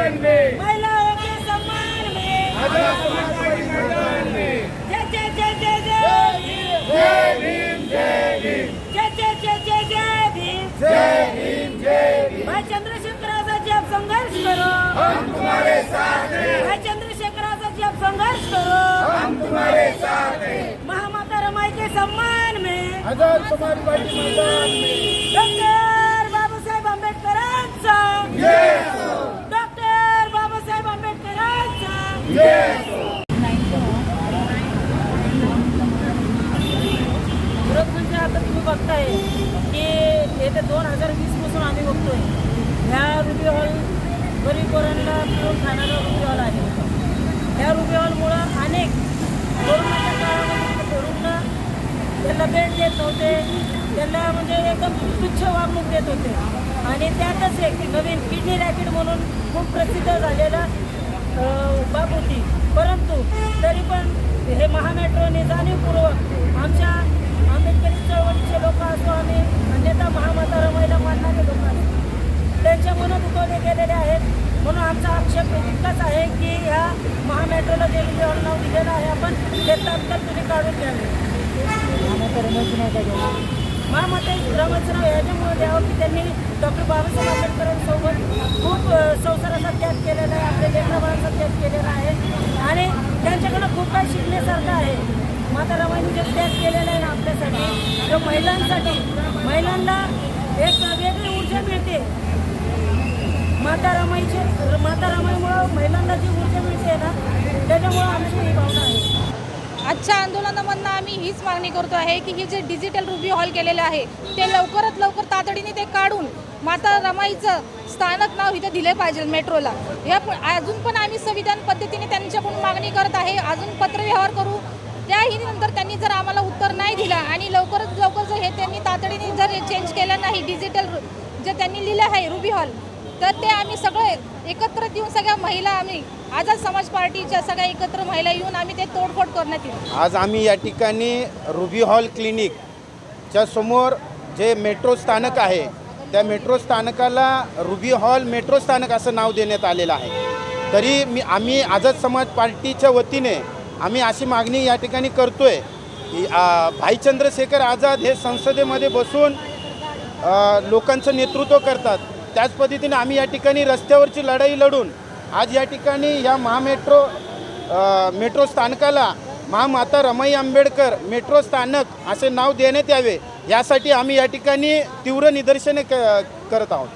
मैदान में महिलाओं के सम्मान में. मैदान में. जय जय जय जय जय जय भीम. जय भीम जय जय जय जय जय भीम. जय भीम जय भीम. भाई चंद्रशेखर आजाद जी आप संघर्ष करो. हम तुम्हारे साथ हैं. भाई चंद्रशेखर आजाद जी आप संघर्ष करो. हम तुम्हारे साथ हैं. महामाता रमाई के सम्मान में. आजाद मैदान में. विरोध म्हणजे आता तुम्ही बघताय की येत्या दोन हजार वीसपासून आम्ही बघतोय. ह्या रुबी हॉल गरीब पोरांना पिऊन खाणारा रुबी हॉल आहे. ह्या रुबी हॉलमुळं अनेक कोरोनाच्या काळामध्ये रुग्ण त्यांना भेट देत नव्हते. त्यांना म्हणजे एकदम तुच्छ वागणूक देत होते. आणि त्यातच एक नवीन किडनी रॅकेट म्हणून खूप प्रसिद्ध झालेला बाब होती. परंतु तरी पण हे महामेट्रोने जाणीवपूर्वक आमच्या आंबेडकरी चळवळीचे लोक असो आम्ही अन्यथा महामातारा महिला मानणारे लोक असो त्यांच्या मन दुखवले गेलेले आहेत. म्हणून आमचा आक्षेप इतकाच आहे की ह्या महामेट्रोला जे विजय नाव दिलेलं आहे आपण ते तात्काळ तुम्ही काढून घ्यावे महामाता रमाचं नाव याच्यामुळे द्यावं की त्यांनी डॉक्टर बाबासाहेब आंबेडकरांसोबत खूप त्याग आहे आपल्या लेकराबाळांचा त्याग केलेला आहे. आणि त्यांच्याकडं खूप काही शिकण्यासारखं आहे. माता रमाईने जे त्याग केलेला आहे ना आपल्यासाठी तो महिलांसाठी महिलांना एक वेगळी ऊर्जा मिळते. माता रमाईचे माता रमाईमुळं महिलांना जी ऊर्जा मिळते ना त्याच्यामुळं आमची आजच्या आंदोलनामधनं आम्ही हीच मागणी करतो आहे की ही जे डिजिटल रुबी हॉल केलेलं आहे ते लवकरात लवकर तातडीने ते काढून माता रमाईचं स्थानक नाव इथं दिले पाहिजे मेट्रोला. या अजून पण आम्ही संविधान पद्धतीने त्यांच्याकडून मागणी करत आहे. अजून पत्रव्यवहार करू. त्याही नंतर त्यांनी जर आम्हाला उत्तर नाही दिलं आणि लवकरात लवकर जर हे त्यांनी तातडीने जर चेंज केलं नाही डिजिटल जे त्यांनी लिहिलं आहे रुबी हॉल तर ते आम्ही सगळे एकत्र येऊन सगळ्या महिला आम्ही आझाद समाज पार्टीच्या सगळ्या एकत्र महिला येऊन आम्ही ते तोडफोड करण्यात येईल. आज आम्ही या ठिकाणी रुबी हॉल क्लिनिकच्या समोर जे मेट्रो स्थानक आहे त्या मेट्रो स्थानकाला रुबी हॉल मेट्रो स्थानक असं नाव देण्यात आलेलं आहे. तरी मी आम्ही आझाद समाज पार्टीच्या वतीने आम्ही अशी मागणी या ठिकाणी करतोय की भाई चंद्रशेखर आझाद हे संसदेमध्ये बसून लोकांचं नेतृत्व करतात. त्याच पद्धतीने आम्ही या ठिकाणी रस्त्यावरची लढाई लढून आज या ठिकाणी या महामेट्रो मेट्रो स्थानकाला महामाता रमाई आंबेडकर मेट्रो स्थानक असे नाव देण्यात यावे यासाठी आम्ही या ठिकाणी तीव्र निदर्शने क करत आहोत.